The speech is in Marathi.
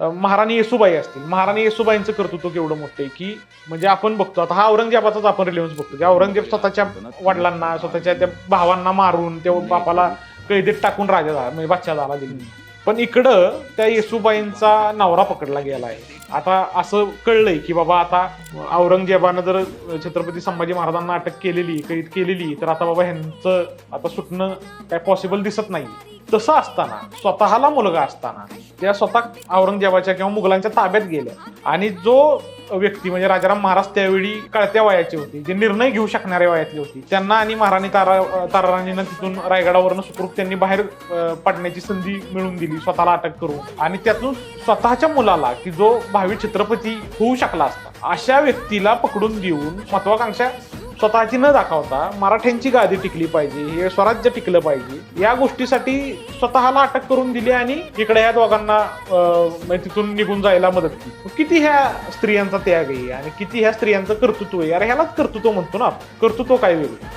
महाराणी येसुबाई असतील. महाराणी येसुबाईंचं कर्तृत्व केवढं मोठं आहे की म्हणजे आपण बघतो आता हा औरंगजेबाचाच आपण रिलेव्हन्स बघतो की औरंगजेब स्वतःच्या वडिलांना स्वतःच्या त्या भावांना मारून त्या बापाला कैदेत टाकून राजा झाला म्हणजे बादशाह झाला दिली पण इकडं त्या येसुबाईंचा नवरा पकडला गेला आहे. आता असं कळलंय की बाबा आता औरंगजेबानं जर छत्रपती संभाजी महाराजांना अटक केलेली कैद केलेली तर आता बाबा ह्यांचं आता सुटणं काय पॉसिबल दिसत नाही. तसं असताना स्वतःला मुलगा असताना त्या स्वतः औरंगजेबाच्या किंवा मुघलांच्या ताब्यात गेल्या. आणि जो व्यक्ती म्हणजे राजाराम महाराज त्यावेळी कळत्या वयाची होती जे निर्णय घेऊ शकणाऱ्या वयातली होती त्यांना आणि महाराणी तारा ताराराणीनं तिथून रायगडावरनं सुखरूप त्यांनी बाहेर पडण्याची संधी मिळवून दिली स्वतःला अटक करून. आणि त्यातून स्वतःच्या मुलाला की जो भावी छत्रपती होऊ शकला असता अशा व्यक्तीला पकडून देऊन महत्वाकांक्षा स्वतःची न दाखवता मराठ्यांची गादी टिकली पाहिजे हे स्वराज्य टिकलं पाहिजे या गोष्टीसाठी स्वतःला अटक करून दिली आणि इकडे या दोघांना म्हणजे तिथून निघून जायला मदत केली. किती ह्या स्त्रियांचा त्याग आहे आणि किती ह्या स्त्रियांचं कर्तृत्व आहे? अरे ह्यालाच कर्तृत्व म्हणतो ना कर्तृत्व काय वेगळं?